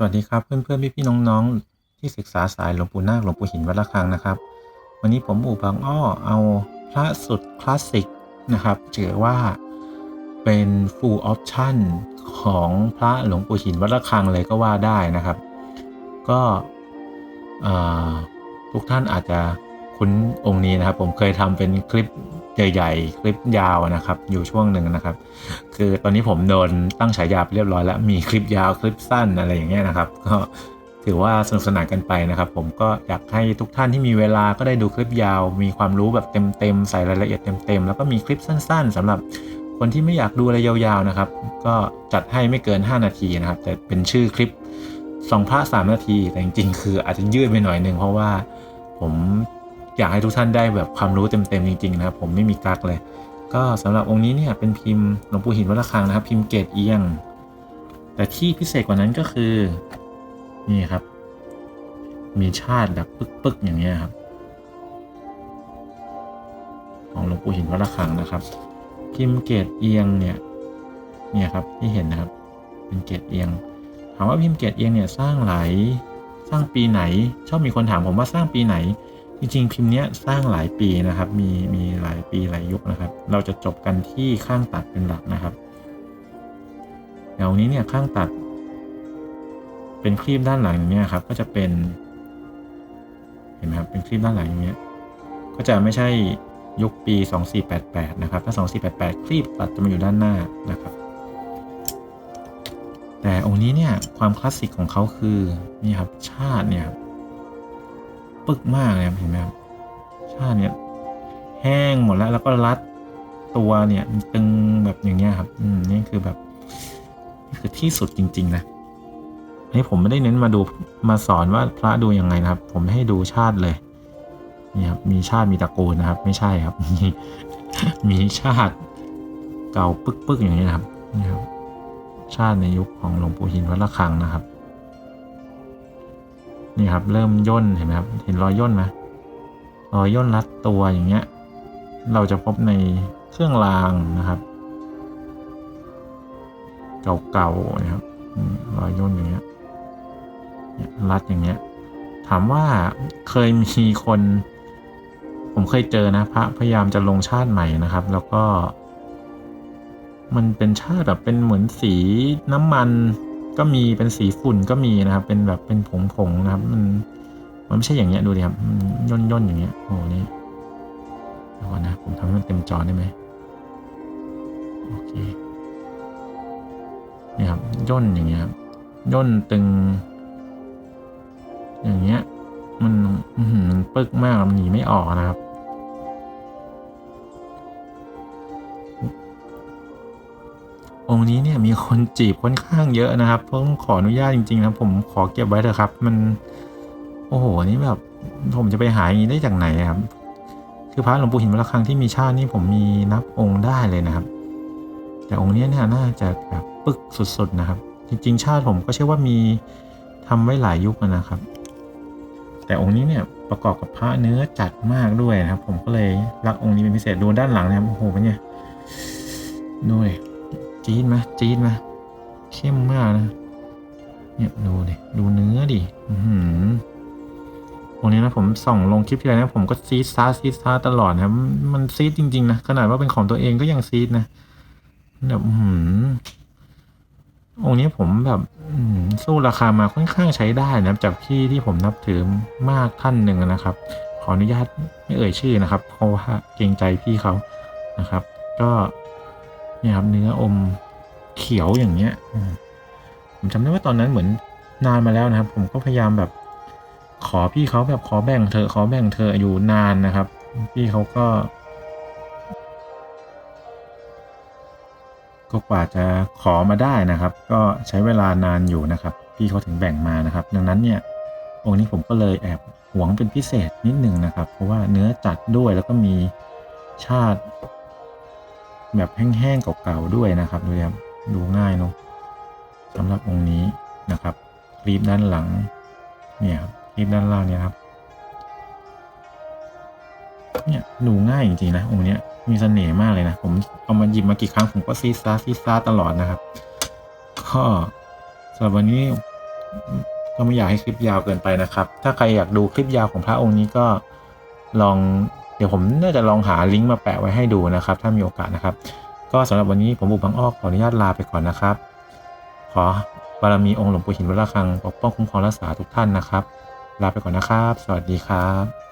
สวัสดีครับเพื่อนๆพี่ๆน้องๆ ที่ศึกษาสายหลวงปู่นาคหลวงปู่หินวัดระฆังนะครับ วันนี้ผมอู่บางอ้อเอาพระสุดคลาสสิกนะครับถือว่าเป็น full option ของพระหลวงปู่หินวัดระฆังเลยก็ว่าได้นะครับ ก็ทุกท่านอาจจะคุ้นองค์นี้นะครับ ผมเคยทำเป็นคลิป ใหญ่ๆ คลิปยาวนะครับ อยู่ช่วงหนึ่งนะครับ คือตอนนี้ผมโดนตั้งฉายาไปเรียบร้อยแล้วมีคลิปยาวคลิปสั้นอะไรอย่างเงี้ยนะครับ ก็ถือว่าสนุกสนานกันไปนะครับ ผมก็อยากให้ทุกท่านที่มีเวลาก็ได้ดูคลิปยาว มีความรู้แบบเต็มๆใส่รายละเอียดเต็มๆแล้วก็มีคลิปสั้น ๆสำหรับคนที่ไม่อยากดูอะไรยาวๆนะครับ ก็จัดให้ไม่เกิน 5 นาทีนะครับ แต่เป็นชื่อคลิปสองพระสามนาทีแต่จริงๆ คืออาจจะยืดไปหน่อยหนึ่งเพราะว่าผม อยากให้ทุกท่านได้แบบความรู้เต็มๆจริงๆนะครับ ผมไม่มีกักเลย ก็สำหรับองค์นี้เนี่ยเป็นพิมพ์หลวงปู่หินวัดระฆังนะครับ พิมพ์เกรดเอียง แต่ที่พิเศษกว่านั้นก็คือนี่ครับ มีชาติแบบปึ๊กๆอย่างเงี้ยครับ ของหลวงปู่หินวัดระฆังนะครับ พิมพ์เกรดเอียงเนี่ยเนี่ยครับที่เห็นนะครับ เป็นเกรดเอียงถามว่าพิมพ์เกรดเอียงเนี่ยสร้างหลายสร้างปีไหน ชอบมีคนถามผมว่าสร้างปีไหน จริงๆพิมพ์เนี้ยสร้างหลายปีนะครับ มีมีหลายปีหลายยุคนะครับ เราจะจบกันที่ข้างตัดเป็นหลักนะครับแนวนี้เนี่ยข้างตัด เป็นครีบด้านหลังอย่างเนี้ยครับ ก็จะเป็น เห็นไหมครับเป็นครีบด้านหลังอย่างเงี้ยก็จะไม่ใช่ยุคปี 2488 นะครับ ถ้า 2488 ครีบตัดจะมาอยู่ด้านหน้านะครับ แต่องค์นี้เนี่ยความคลาสสิกของเขาคือนี่ครับชาติเนี่ยครับ ปึกมากเลยครับเห็นไหมครับชาติเนี่ยแห้งหมดแล้วแล้วก็รัดตัวเนี่ยมันตึงแบบอย่างเงี้ยครับอืมนี่คือแบบนี่คือที่สุดจริง ๆ นะอันนี้ผมไม่ได้เน้นมาดูมาสอนว่าพระดูยังไงนะครับ ผมให้ดูชาติเลยนี่ครับมีชาติมีตระกูลนะครับ ไม่ใช่ครับ มีมีชาติเก่าปึกๆอย่างนี้นะครับนี่ครับ ชาติในยุคของหลวงปู่หินวัดระฆังนะครับ นี่ครับ เริ่มย่นเห็นไหมครับ เห็นรอยย่นไหมรอยย่นรัดตัวอย่างเงี้ย เราจะพบในเครื่องรางนะครับ เก่าๆนะครับรอยย่นอย่างเงี้ยรัดอย่างเงี้ย ถามว่าเคยมีคน ผมเคยเจอนะพระพยายามจะลงชาติใหม่นะครับ แล้วก็ มันเป็นชาติแบบเป็นเหมือนสีน้ำมัน ก็มีเป็นสีฝุ่นก็มีนะครับ เป็นแบบเป็นผงผงๆนะครับ มันมันไม่ใช่อย่างเงี้ยดูดิครับย่นย่นๆอย่างเงี้ยโอ้โหนี่เดี๋ยวก่อนนะผมทำให้มันเต็มจอได้ไหมโอเคนี่ครับย่นอย่างเงี้ยครับย่นตึง อย่างเงี้ย มันอื้อหือมันปึกมากมันหนีไม่ออกนะครับ องค์นี้เนี่ยมีคนจีบค่อนข้างเยอะนะครับต้องขออนุญาตจริงๆนะผมขอเก็บไว้เถอะครับ มัน โอ้โหอันนี่แบบ ผมจะไปหาอย่างนี้ได้จากไหนครับ คือพระหลวงปู่หินวัดระฆังที่มีชาตินี่ผมมีนับองค์ได้เลยนะครับ แต่องค์นี้เนี่ยน่าจะแบบปึกสุดๆนะครับ จริง ๆ ชาติผมก็เชื่อว่ามีทำไว้หลายยุคนะครับ แต่องค์นี้เนี่ยประกอบกับพระเนื้อจัดมากด้วยนะครับ ผมก็เลยรักองค์นี้เป็นพิเศษดูด้านหลังนะครับโอ้โหเป็นไงดูเลย จี๊ดไหมจี๊ดไหมเข้มมากนะ เนี่ยดูดิ ดูเนื้อดิอือหือวันนี้นะผมส่องลงคลิปที่ไรนะผมก็ซีดซาซีดซาตลอดนะครับมันซีดจริงๆนะขนาดว่าเป็นของตัวเองก็ยังซีดนะแบบอือหือองค์นี้ผมแบบสู้ราคามาค่อนข้างใช้ได้นะจากพี่ที่ผมนับถือมากท่านหนึ่งนะครับ ขออนุญาตไม่เอ่ยชื่อนะครับ เพราะว่าเกรงใจพี่เขานะครับ ก็ เนี่ยครับเนื้ออมเขียวอย่างเงี้ยผมจำได้ว่าตอนนั้นเหมือนนานมาแล้วนะครับ ผมก็พยายามแบบขอพี่เขาแบบขอแบ่งเธอขอแบ่งเธออยู่นานนะครับ พี่เขาก็ ก็กว่าจะขอมาได้นะครับ ก็ใช้เวลานานอยู่นะครับ พี่เขาถึงแบ่งมานะครับ ดังนั้นเนี่ยองค์นี้ผมก็เลยแอบหวงเป็นพิเศษนิดหนึ่งนะครับ เพราะว่าเนื้อจัดด้วยแล้วก็มีชาติ แบบแห้งๆเก่าๆด้วยนะครับดูครับดูง่ายเนาะสำหรับองค์นี้นะครับคลีปด้านหลังเนี่ยครับคลีปด้านล่างเนี่ยครับเนี่ยดูง่ายจริงๆนะองค์เนี้ยมีเสน่ห์มากเลยนะ ผมเอามาหยิบมากี่ครั้งผมก็ซีดซาซีดซาตลอดนะครับก็สำหรับวันนี้ก็ไม่อยากให้คลิปยาวเกินไปนะครับ ถ้าใครอยากดูคลิปยาวของพระองค์นี้ก็ ลองเดี๋ยวผมน่าจะลองหาลิงก์มาแปะไว้ให้ดูนะครับ ถ้ามีโอกาสนะครับ ก็สำหรับวันนี้ผมบุกบังอ้อขออนุญาตลาไปก่อนนะครับ ขอบารมีองค์หลวงปู่หินวัดระฆังปกป้องคุ้มครองรักษาทุกท่านนะครับ ลาไปก่อนนะครับ สวัสดีครับ